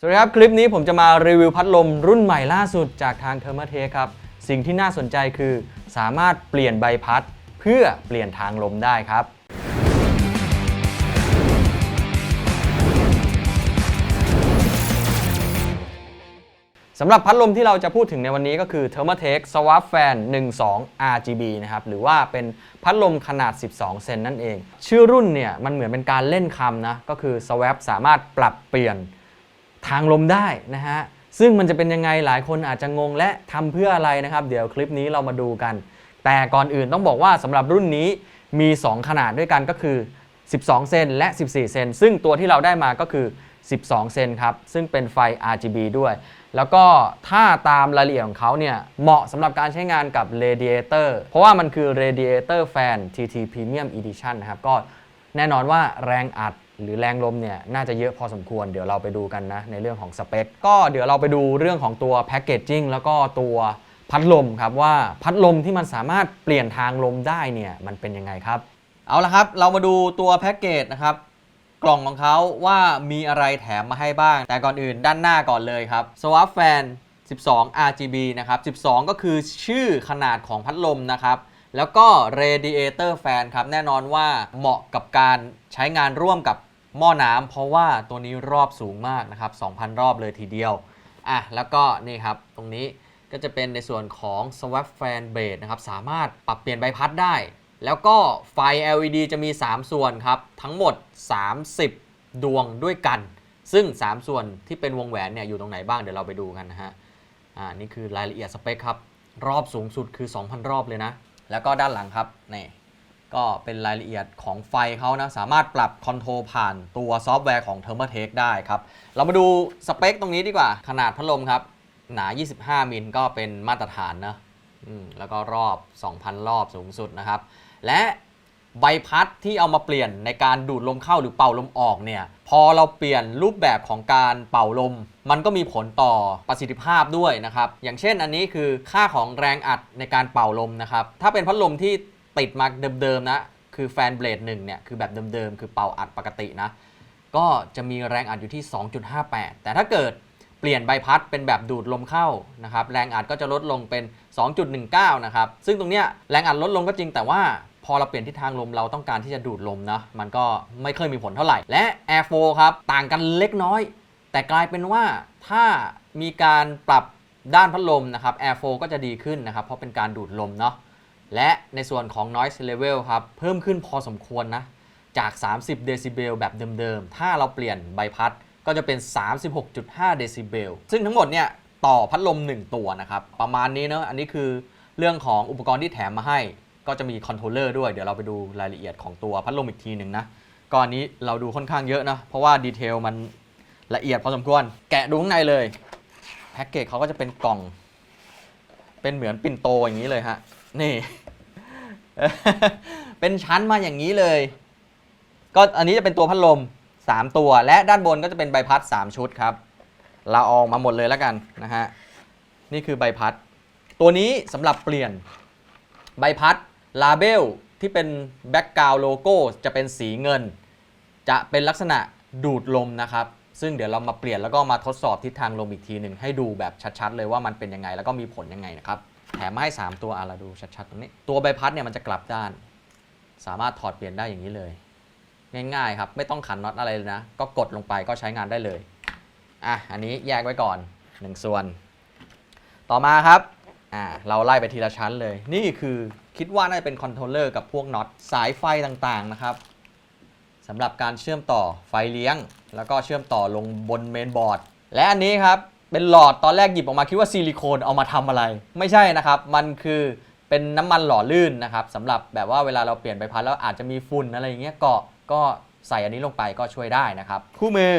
สวัสดีครับ คลิปนี้ผมจะมารีวิวพัดลมรุ่นใหม่ล่าสุดจากทางเทอร์มเทครับ สิ่งที่น่าสนใจคือ สามารถเปลี่ยนใบพัด เพื่อเปลี่ยนทางลมได้ครับ สำหรับพัดลมที่เราจะพูดถึงในวันนี้ก็คือ t h e r m a t e c Swap Fan 12 RGB นะครับ หรือว่าเป็นพัดลมขนาด 12 เซนนั่นเอง ชื่อรุ่นเนี่ยมันเหมือนเป็นการเล่นคำนะ ก็คือ Swap สามารถปรับเปลี่ยน ทางลมได้นะฮะซึ่งมันจะเป็นยังไงหลายคนอาจจะงงและทำเพื่ออะไรนะครับ เดี๋ยวคลิปนี้เรามาดูกัน แต่ก่อนอื่นต้องบอกว่าสำหรับรุ่นนี้มี 2 ขนาดด้วยกันก็คือ 12 เซนและ 14 เซนซึ่งตัวที่เราได้มาก็คือ 12 เซนครับ ซึ่งเป็นไฟ RGB ด้วย แล้วก็ถ้าตามรายละเอียดของเขาเนี่ยเหมาะสำหรับการใช้งานกับ Radiator เพราะว่ามันคือ Radiator Fan TT Premium Edition นะครับ ก็แน่นอนว่าแรงอัด หรือแรงลมเนี่ยน่าจะเยอะพอสมควรเดี๋ยวเราไปดูกันนะในเรื่องของสเปคก็เดี๋ยวเราไปดูเรื่องของตัวแพ c เกจจิ้งแล้วก็ตัวพัดลมครับว่าพัดลมที่มันสามารถเปลี่ยนทางลมได้เนี่ยมันเป็นยังไงครับ เอาละครับเรามาดูตัวแพ็กเกจนะครับกล่องของเขาว่ามีอะไรแถมมาให้บ้าง แต่ก่อนอื่นด้านหน้าก่อนเลยครับ Swap Fan 12 RGB นะครับ 12 ก็คือชื่อขนาดของพัดลมนะครับแล้วก็ Radiator Fan ครับแน่นอนว่าเหมาะกับการใช้งานร่วมกับ หม้อน้ำเพราะว่าตัวนี้รอบสูงมากนะครับ 2,000 รอบเลยทีเดียวอะแล้วก็นี่ครับตรงนี้ก็จะเป็นในส่วนของ Swap Fan Blade นะครับ สามารถปรับเปลี่ยนใบพัดได้ แล้วก็ไฟ LED จะมี 3 ส่วนครับ ทั้งหมด 30 ดวงด้วยกัน ซึ่ง 3 ส่วนที่เป็นวงแหวนเนี่ยอยู่ตรงไหนบ้างเดี๋ยวเราไปดูกันนะฮะอ่านี่คือรายละเอียดสเปคครับ รอบสูงสุดคือ 2,000 รอบเลยนะ แล้วก็ด้านหลังครับนี่ ก็เป็นรายละเอียดของไฟเขานะ สามารถปรับคอนโทรลผ่านตัวซอฟต์แวร์ของ Thermaltake ได้ครับ เรามาดูสเปคตรงนี้ดีกว่า ขนาดพัดลมครับ หนา 25 มิลก็เป็นมาตรฐานนะแล้วก็รอบ 2,000 รอบสูงสุดนะครับ และใบพัดที่เอามาเปลี่ยนในการดูดลมเข้าหรือเป่าลมออกเนี่ย พอเราเปลี่ยนรูปแบบของการเป่าลม มันก็มีผลต่อประสิทธิภาพด้วยนะครับ อย่างเช่นอันนี้คือค่าของแรงอัดในการเป่าลมนะครับ ถ้าเป็นพัดลมที่ ติดมาเดิมๆนะ คือแฟนเบลดหนึ่งเนี่ย คือแบบเดิมๆ คือเป่าอัดปกตินะ ก็จะมีแรงอัดอยู่ที่ 2.58 แต่ถ้าเกิดเปลี่ยนใบพัดเป็นแบบดูดลมเข้านะครับ แรงอัดก็จะลดลงเป็น 2.19 นะครับ ซึ่งตรงเนี้ยแรงอัดลดลงก็จริงแต่ว่าพอเราเปลี่ยนทิศทางลมเราต้องการที่จะดูดลมนะมันก็ไม่เคยมีผลเท่าไหร่ และ Air f l o ครับ ต่างกันเล็กน้อย แต่กลายเป็นว่าถ้ามีการปรับด้านพัดลมนะครับ Air f l o ก็จะดีขึ้นนะครับ เพราะเป็นการดูดลมเนาะ และในส่วนของ noise level ครับ เพิ่มขึ้นพอสมควรนะ จาก 30 เดซิเบลแบบเดิมๆ ถ้าเราเปลี่ยนใบพัดก็จะเป็น 36.5 เดซิเบล ซึ่งทั้งหมดเนี่ยต่อพัดลม 1 ตัวนะครับ ประมาณนี้เนอะอันนี้คือเรื่องของอุปกรณ์ที่แถมมาให้ ก็จะมีคอนโทรลเลอร์ด้วย เดี๋ยวเราไปดูรายละเอียดของตัวพัดลมอีกทีหนึ่งนะก่อนนี้เราดูค่อนข้างเยอะนะ เพราะว่าดีเทลมันละเอียดพอสมควร แกะดูข้างในเลย แพ็กเกจเขาก็จะเป็นกล่อง เป็นเหมือนปิ่นโตอย่างนี้เลยฮะ นี่ เป็นชั้นมาอย่างนี้เลย ก็อันนี้จะเป็นตัวพัดลม 3 ตัว และด้านบนก็จะเป็นใบพัด 3 ชุดครับ เราออกมาหมดเลยแล้วกันนะฮะ นี่คือใบพัด ตัวนี้สำหรับเปลี่ยนใบพัดลาเบลที่เป็นแบ็กกราวโลโก้จะเป็นสีเงิน จะเป็นลักษณะดูดลมนะครับ ซึ่งเดี๋ยวเรามาเปลี่ยนแล้วก็มาทดสอบทิศทางลมอีกทีหนึ่งให้ดูแบบชัดๆเลยว่ามันเป็นยังไงแล้วก็มีผลยังไงนะครับแถมมาให้ 3 ตัวอะเราดูชัดๆตรงนี้ ตัวใบพัดเนี่ยมันจะกลับด้าน สามารถถอดเปลี่ยนได้อย่างนี้เลย ง่ายๆครับ ไม่ต้องขันน็อตอะไรเลยนะ ก็กดลงไปก็ใช้งานได้เลยอะอันนี้แยกไว้ก่อน 1 ส่วน ต่อมาครับอ่าเราไล่ไปทีละชั้นเลย นี่คือคิดว่าน่าจะเป็นคอนโทรลเลอร์กับพวกน็อตสายไฟต่างๆนะครับ สำหรับการเชื่อมต่อไฟเลี้ยง แล้วก็เชื่อมต่อลงบนเมนบอร์ด และอันนี้ครับ เป็นหลอดตอนแรกหยิบออกมาคิดว่าซิลิโคนเอามาทำอะไร ไม่ใช่นะครับ มันคือเป็นน้ำมันหล่อลื่นนะครับสำหรับแบบว่าเวลาเราเปลี่ยนใบพัดแล้วอาจจะมีฝุ่นอะไรอย่างเงี้ยเกาะก็ใส่อันนี้ลงไปก็ช่วยได้นะครับ คู่มือ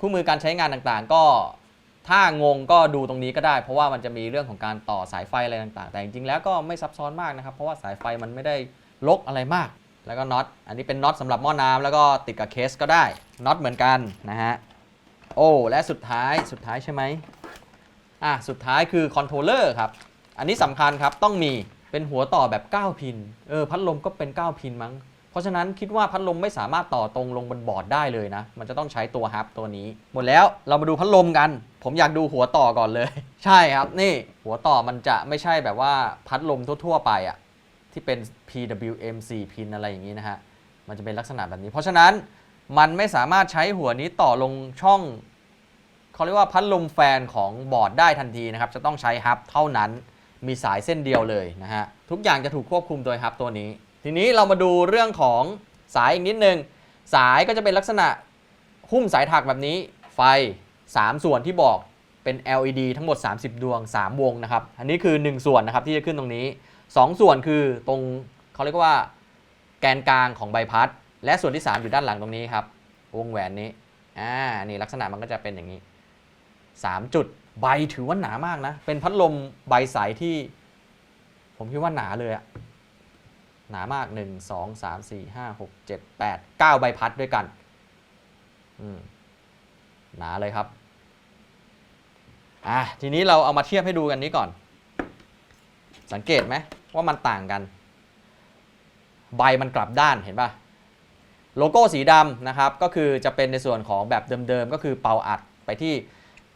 คู่มือการใช้งานต่างๆ ก็ถ้างงก็ดูตรงนี้ก็ได้ เพราะว่ามันจะมีเรื่องของการต่อสายไฟอะไรต่างๆ แต่จริงๆแล้วก็ไม่ซับซ้อนมากนะครับ เพราะว่าสายไฟมันไม่ได้ลกอะไรมาก แล้วก็น็อต อันนี้เป็นน็อตสำหรับหม้อน้ำแล้วก็ติดกับเคสก็ได้น็อตเหมือนกันนะฮะ โอ้ และสุดท้ายสุดท้ายใช่ไหมอะ สุดท้ายคือคอนโทรลเลอร์ครับ อันนี้สำคัญครับต้องมีเป็นหัวต่อแบบ 9 พิน เออ พัดลมก็เป็น 9 พินมั้ง เพราะฉะนั้นคิดว่าพัดลมไม่สามารถต่อตรงลงบนบอร์ดได้เลยนะ มันจะต้องใช้ตัวฮับตัวนี้ หมดแล้วเรามาดูพัดลมกัน ผมอยากดูหัวต่อก่อนเลย ใช่ครับ นี่หัวต่อมันจะไม่ใช่แบบว่าพัดลมทั่ว ๆ ไปอะที่เป็น PWM 4 พินอะไรอย่างนี้นะฮะ มันจะเป็นลักษณะแบบนี้ เพราะฉะนั้นมันไม่สามารถใช้หัวนี้ต่อลงช่องเขาเรียกว่าพัดลมแฟนของบอร์ดได้ทันทีนะครับ จะต้องใช้ฮับเท่านั้น มีสายเส้นเดียวเลยนะฮะ ทุกอย่างจะถูกควบคุมโดยฮับตัวนี้ ทีนี้เรามาดูเรื่องของสายอีกนิดนึง สายก็จะเป็นลักษณะหุ้มสายถักแบบนี้ ไฟ 3 ส่วนที่บอกเป็น LED ทั้งหมด 30 ดวง 3 วงนะครับ อันนี้คือ 1 ส่วนนะครับที่จะขึ้นตรงนี้ 2 ส่วนคือตรง เขาเรียกว่าแกนกลางของใบพัด และส่วนที่ 3 อยู่ด้านหลังตรงนี้ครับ วงแหวนนี้ อ่า นี่ลักษณะมันก็จะเป็นอย่างนี้ 3 จุด ใบถือว่าหนามากนะ เป็นพัดลมใบใสที่ ผมคิดว่าหนาเลยอะหนามาก 1 2 3 4 5 6 7 8 9 ใบพัดด้วยกัน อืม หนาเลยครับ อะ ทีนี้เราเอามาเทียบให้ดูกันนี้ก่อน สังเกตไหมว่ามันต่างกัน ใบมันกลับด้านเห็นป่ะโลโก้สีดำนะครับก็คือจะเป็นในส่วนของแบบเดิมๆ ก็คือเป่าอัดไปที่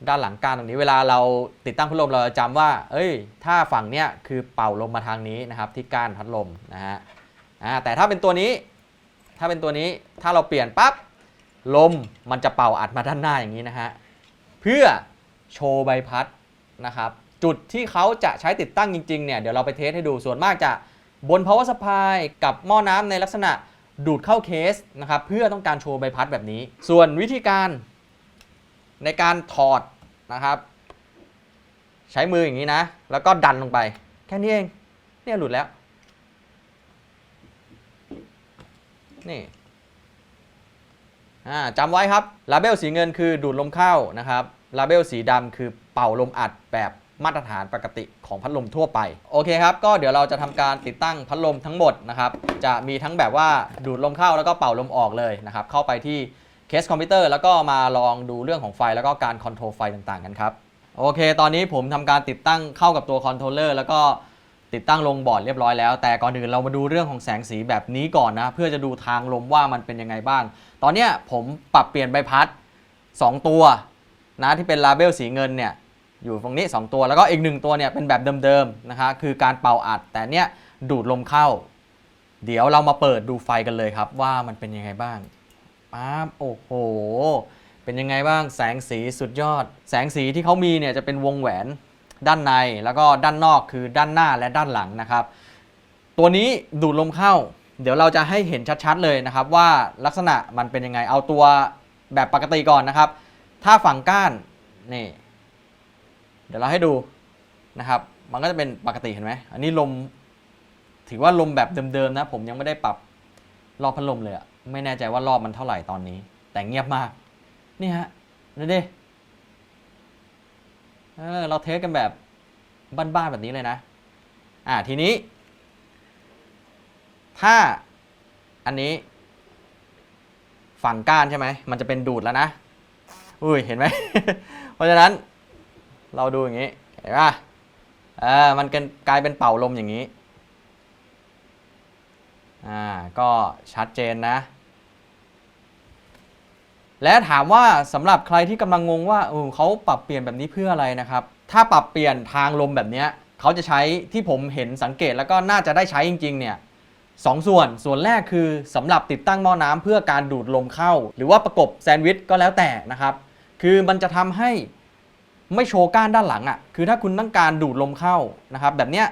ด้านหลังก้านตรงนี้เวลาเราติดตั้งพัดลมเราจะจำว่า เอ้ย ถ้าฝั่งเนี้ยคือเป่าลมมาทางนี้นะครับที่ก้านพัดลมนะฮะแต่ถ้าเป็นตัวนี้ถ้าเป็นตัวนี้ถ้าเราเปลี่ยนปั๊บลมมันจะเป่าอัดมาด้านหน้าอย่างนี้นะฮะเพื่อโชว์ใบพัดนะครับจุดที่เขาจะใช้ติดตั้งจริงๆเนี่ยเดี๋ยวเราไปเทสให้ดูส่วนมากจะ บน power supply กับหม้อน้ำในลักษณะดูดเข้าเคสนะครับเพื่อต้องการโชว์ใบพัดแบบนี้ ส่วนวิธีการในการถอดนะครับ ใช้มืออย่างนี้นะ แล้วก็ดันลงไป แค่นี้เองเนี่ยหลุดแล้ว นี่จำไว้ครับลาเบลสีเงินคือดูดลมเข้านะครับลาเบลสีดำคือเป่าลมอัดแบบ มาตรฐานปกติของพัดลมทั่วไป โอเคครับ ก็เดี๋ยวเราจะทำการติดตั้งพัดลมทั้งหมดนะครับ จะมีทั้งแบบว่าดูดลมเข้าแล้วก็เป่าลมออกเลยนะครับ เข้าไปที่เคสคอมพิวเตอร์แล้วก็มาลองดูเรื่องของไฟแล้วก็การคอนโทรลไฟต่างๆกันครับ โอเค ตอนนี้ผมทำการติดตั้งเข้ากับตัวคอนโทรลเลอร์แล้วก็ติดตั้งลงบอร์ดเรียบร้อยแล้ว แต่ก่อนอื่นเรามาดูเรื่องของแสงสีแบบนี้ก่อนนะ เพื่อจะดูทางลมว่ามันเป็นยังไงบ้าง ตอนนี้ผมปรับเปลี่ยนใบพัด 2 ตัวนะที่เป็นลาเบลสีเงินเนี่ย อยู่ตรงนี้ 2 ตัวแล้วก็อีกหนึ่งตัวเนี่ยเป็นแบบเดิมๆนะคะคือการเป่าอัดแต่เนี้ยดูดลมเข้า เดี๋ยวเรามาเปิดดูไฟกันเลยครับ ว่ามันเป็นยังไงบ้างป๊าบโอ้โห เป็นยังไงบ้างแสงสีสุดยอด แสงสีที่เขามีเนี่ยจะเป็นวงแหวนด้านในแล้วก็ด้านนอกคือด้านหน้าและด้านหลังนะครับ ตัวนี้ดูดลมเข้า เดี๋ยวเราจะให้เห็นชัดๆเลยนะครับ ว่าลักษณะมันเป็นยังไงเอาตัวแบบปกติก่อนนะครับ ถ้าฝั่งก้านนี่ เดี๋ยวเราให้ดูนะครับ มันก็จะเป็นปกติเห็นไหม อันนี้ลม ถือว่าลมแบบเดิมๆนะ ผมยังไม่ได้ปรับรอบพัดลมเลยอะไม่แน่ใจว่ารอบมันเท่าไหร่ตอนนี้ แต่เงียบมาก นี่ฮะดูดิเออเราเทสกันแบบบ้านๆแบบนี้เลยนะ อ่าทีนี้ ถ้าอันนี้ ฝั่งก้านใช่ไหม มันจะเป็นดูดแล้วนะ อุ้ย เห็นไหม เพราะฉะนั้น เราดูอย่างนี้ เห็นป่ะเออมันกลายเป็นเป่าลมอย่างนี้ อ่า ก็ชัดเจนนะ และถามว่าสำหรับใครที่กำลังงงว่าเออเขาปรับเปลี่ยนแบบนี้เพื่ออะไรนะครับ ถ้าปรับเปลี่ยนทางลมแบบนี้เขาจะใช้ที่ผมเห็นสังเกตแล้วก็น่าจะได้ใช้จริง ๆ เนี่ยสองส่วน ส่วนแรกคือสำหรับติดตั้งหม้อน้ำเพื่อการดูดลมเข้า หรือว่าประกบแซนด์วิชก็แล้วแต่นะครับ คือมันจะทำให้ ไม่โชว์ก้านด้านหลังอะ่ะคือถ้าคุณต้องการดูดลมเข้านะครับ แบบเนี้ย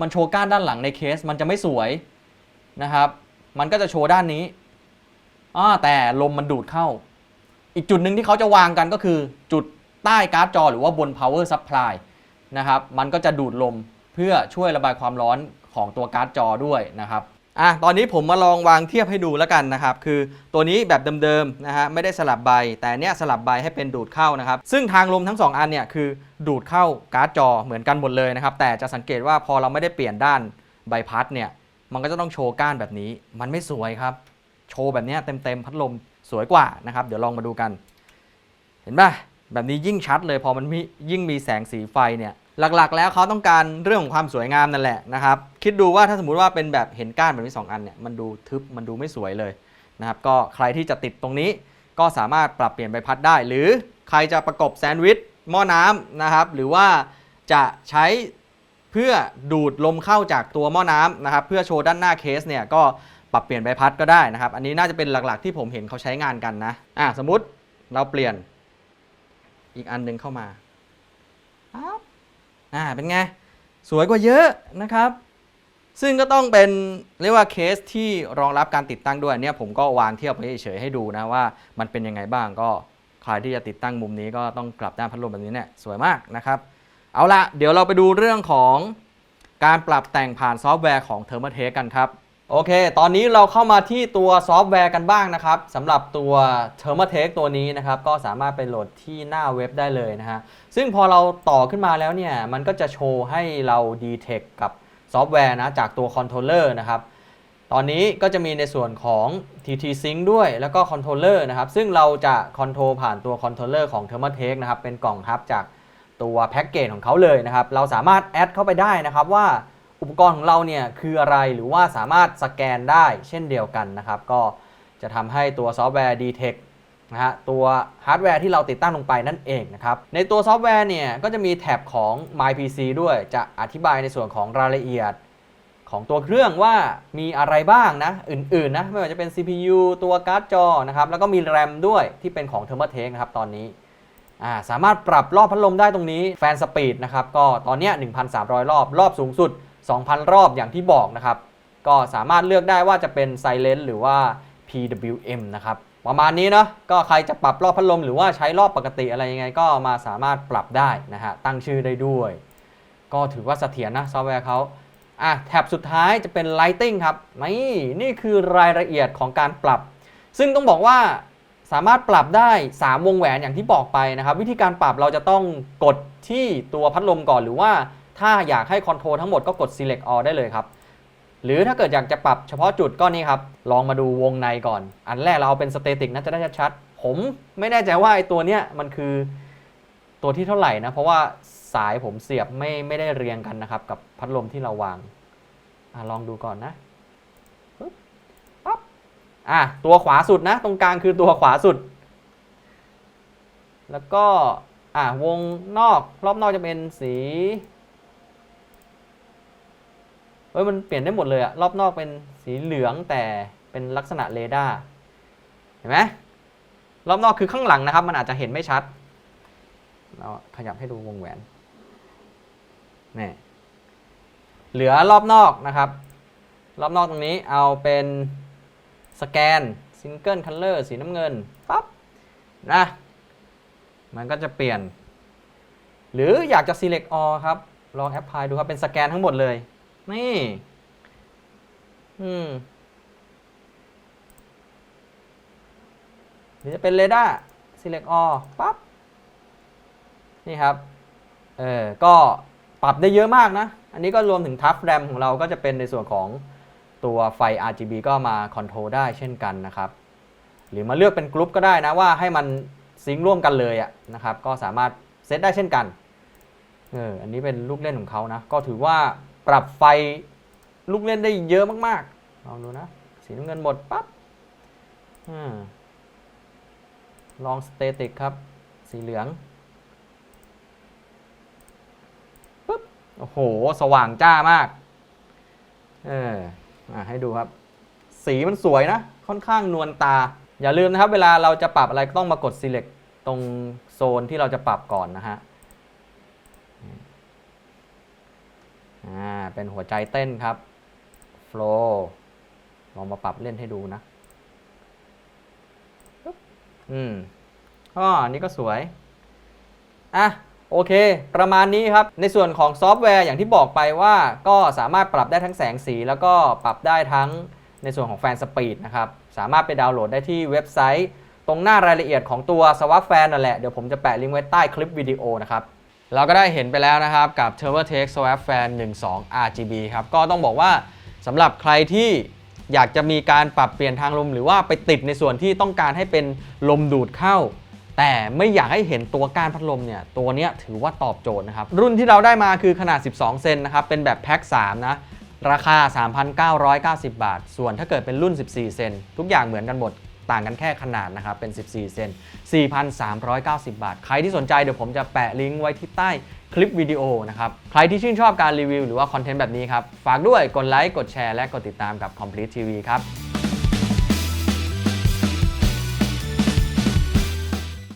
มันโชว์ก้านด้านหลังในเคสมันจะไม่สวยนะครับ มันก็จะโชว์ด้านนี้อ่าแต่ลมมันดูดเข้า อีกจุดหนึ่งที่เขาจะวางกันก็คือจุดใต้การ์ดจอหรือว่าบน power supply นะครับ มันก็จะดูดลมเพื่อช่วยระบายความร้อนของตัวการ์ดจอด้วยนะครับ อะตอนนี้ผมมาลองวางเทียบให้ดูแล้วกันนะครับ คือตัวนี้แบบเดิมๆนะฮะไม่ได้สลับใบ แต่เนี้ยสลับใบให้เป็นดูดเข้านะครับ ซึ่งทางลมทั้ง 2 อันเนี่ยคือดูดเข้าการ์ดจอเหมือนกันหมดเลยนะครับ แต่จะสังเกตว่าพอเราไม่ได้เปลี่ยนด้านใบพัดเนี่ย มันก็จะต้องโชว์ก้านแบบนี้ มันไม่สวยครับ โชว์แบบเนี้ยเต็มๆพัดลมสวยกว่านะครับ เดี๋ยวลองมาดูกัน เห็นป่ะแบบนี้ยิ่งชัดเลย พอมันมียิ่งมีแสงสีไฟเนี่ย หลักๆ แล้วเขาต้องการเรื่องของความสวยงามนั่นแหละนะครับ คิดดูว่าถ้าสมมติว่าเป็นแบบเห็นก้านแบบนี้สองอันเนี่ยมันดูทึบมันดูไม่สวยเลยนะครับ ก็ใครที่จะติดตรงนี้ก็สามารถปรับเปลี่ยนใบพัดได้ หรือใครจะประกบแซนด์วิชหม้อน้ำนะครับ หรือว่าจะใช้เพื่อดูดลมเข้าจากตัวหม้อน้ำนะครับ เพื่อโชว์ด้านหน้าเคสเนี่ยก็ปรับเปลี่ยนใบพัดก็ได้นะครับ อันนี้น่าจะเป็นหลักๆ ที่ผมเห็นเขาใช้งานกันนะอะสมมติเราเปลี่ยนอีกอันหนึ่งเข้ามาปั๊บ อ่าเป็นไง สวยกว่าเยอะนะครับ ซึ่งก็ต้องเป็นเรียกว่าเคสที่รองรับการติดตั้งด้วยเนี่ยผมก็วางเทียบไปเฉยให้ดูนะว่ามันเป็นยังไงบ้างก็ใครที่จะติดตั้งมุมนี้ก็ต้องกลับด้านพัดลมแบบนี้เนี่ยสวยมากนะครับ เอาละเดี๋ยวเราไปดูเรื่องของการปรับแต่งผ่านซอฟต์แวร์ของ t h e r m a t e กันครับ โอเค ตอนนี้เราเข้ามาที่ตัวซอฟต์แวร์กันบ้างนะครับสำหรับตัว t h e r m a t e c h ตัวนี้นะครับ ก็สามารถไปโหลดที่หน้าเว็บได้เลยนะฮะ ซึ่งพอเราต่อขึ้นมาแล้วเนี่ย มันก็จะโชว์ให้เรา detect กับซอฟต์แวร์นะ จากตัวคอนโทรลเลอร์นะครับ ตอนนี้ก็จะมีในส่วนของ TT Sync ด้วย แล้วก็คอนโทรลเลอร์นะครับ ซึ่งเราจะคอนโทรลผ่านตัวคอนโทรลเลอร์ของ t h e r m a t e c h นะครับ เป็นกล่องฮับจากตัวแพ็กเกจของเขาเลยนะครับ เราสามารถแอดเข้าไปได้นะครับว่า อุปกรณ์ของเราเนี่ยคืออะไรหรือว่าสามารถสแกนได้เช่นเดียวกันนะครับ ก็จะทำให้ตัวซอฟต์แวร์ Detect นะฮะตัวฮาร์ดแวร์ที่เราติดตั้งลงไปนั่นเองนะครับ ในตัวซอฟต์แวร์เนี่ยก็จะมีแท็บของ MyPC ด้วยจะอธิบายในส่วนของรายละเอียดของตัวเครื่องว่ามีอะไรบ้างนะ อื่นๆนะ ไม่ว่าจะเป็น CPU ตัวการ์ดจอนะครับ แล้วก็มี RAM ด้วยที่เป็นของ t h e r m a t e นะครับตอนนี้าสามารถปรับรอบพัดลมได้ตรงนี้แฟนสปีดนะครับ ก็ตอนเนี้ย1,300 รอบ รอบสูงสุด 2,000 รอบอย่างที่บอกนะครับ ก็สามารถเลือกได้ว่าจะเป็น Silent หรือว่า PWM นะครับ ประมาณนี้เนาะก็ใครจะปรับรอบพัดลมหรือว่าใช้รอบปกติอะไรยังไง ก็มาสามารถปรับได้นะฮะตั้งชื่อได้ด้วย ก็ถือว่าเสถียรนะซอฟต์แวร์เขาอะแท็บสุดท้ายจะเป็น Lighting ครับนี่นี่คือรายละเอียดของการปรับ ซึ่งต้องบอกว่าสามารถปรับได้ 3 วงแหวนอย่างที่บอกไปนะครับ วิธีการปรับเราจะต้องกดที่ตัวพัดลมก่อนหรือว่า ถ้าอยากให้คอนโทรลทั้งหมดก็กด select all ได้เลยครับหรือถ้าเกิดอยากจะปรับเฉพาะจุดก็นี่ครับ ลองมาดูวงในก่อน อันแรกเราเอาเป็นสเตติกนะจะได้ชัดๆผมไม่แน่ใจว่าไอ้ตัวเนี้ยมันคือตัวที่เท่าไหร่นะ เพราะว่าสายผมเสียบไม่ไม่ได้เรียงกันนะครับ กับพัดลมที่เราวางอลองดูก่อนนะปึ๊บปั๊บอะตัวขวาสุดนะ ตรงกลางคือตัวขวาสุด แล้วก็อะวงนอกรอบนอกจะเป็นสี เฮ้ยมันเปลี่ยนได้หมดเลยอะรอบนอกเป็นสีเหลืองแต่เป็นลักษณะเรดาร์เห็นไหมรอบนอกคือข้างหลังนะครับ มันอาจจะเห็นไม่ชัดเราขยับให้ดูวงแหวนนี่เหลือรอบนอกนะครับ รอบนอกตรงนี้เอาเป็นสแกนซิงเกิลคัลเลอร์สีน้ำเงินปั๊บนะมันก็จะเปลี่ยน หรืออยากจะ select all ครับ ลองแอปพลายดูครับ เป็นสแกนทั้งหมดเลย นี่ อืมหรือจะเป็นเรดาร์ select all ปั๊บ นี่ครับ เออ ก็ปรับได้เยอะมากนะ อันนี้ก็รวมถึงทัฟแรมของเราก็จะเป็นในส่วนของตัวไฟ RGB ก็มาคอนโทรลได้เช่นกันนะครับ หรือมาเลือกเป็นกลุ่มก็ได้นะว่าให้มันซิงค์ร่วมกันเลยอะนะครับ ก็สามารถเซตได้เช่นกัน เออ อันนี้เป็นลูกเล่นของเขานะ ก็ถือว่า ปรับไฟลูกเล่นได้เยอะมากๆลองดูนะ สีน้ำเงินหมดปั๊บลองสเตติกครับ สีเหลืองปุ๊บโอ้โห สว่างจ้ามาก เอออะให้ดูครับ สีมันสวยนะ ค่อนข้างนวลตา อย่าลืมนะครับ เวลาเราจะปรับอะไรก็ต้องมากด select ตรงโซนที่เราจะปรับก่อนนะฮะ อ่าเป็นหัวใจเต้นครับ flow ลองมาปรับเล่นให้ดูนะอืมอ๋ออันนี้ก็สวย อะ โอเค ประมาณนี้ครับ ในส่วนของซอฟต์แวร์อย่างที่บอกไปว่าก็สามารถปรับได้ทั้งแสงสี แล้วก็ปรับได้ทั้งในส่วนของแฟนสปีดนะครับ สามารถไปดาวน์โหลดได้ที่เว็บไซต์ ตรงหน้ารายละเอียดของตัว Swap Fan นั่นแหละ เดี๋ยวผมจะแปะลิงก์ไว้ใต้คลิปวิดีโอนะครับ เราก็ได้เห็นไปแล้วนะครับกับ t u r b o t e c h Swap Fan 12 RGB ครับก็ต้องบอกว่าสำหรับใครที่อยากจะมีการปรับเปลี่ยนทางลม หรือว่าไปติดในส่วนที่ต้องการให้เป็นลมดูดเข้า แต่ไม่อยากให้เห็นตัวก้านพัดลมเนี่ยตัวนี้ถือว่าตอบโจทย์นะครับ รุ่นที่เราได้มาคือขนาด 12 เซนนะครับเป็นแบบแพ็ค 3 นะ ราคา 3,990 บาท ส่วนถ้าเกิดเป็นรุ่น 14 เซนทุกอย่างเหมือนกันหมด ต่างกันแค่ขนาดนะครับ เป็น 14 เซน 4,390 บาท ใครที่สนใจเดี๋ยวผมจะแปะลิงก์ไว้ที่ใต้คลิปวิดีโอนะครับ ใครที่ชื่นชอบการรีวิวหรือว่าคอนเทนต์แบบนี้ครับ ฝากด้วยกดไลค์ กดแชร์ และกดติดตามกับ Complete TV ครับ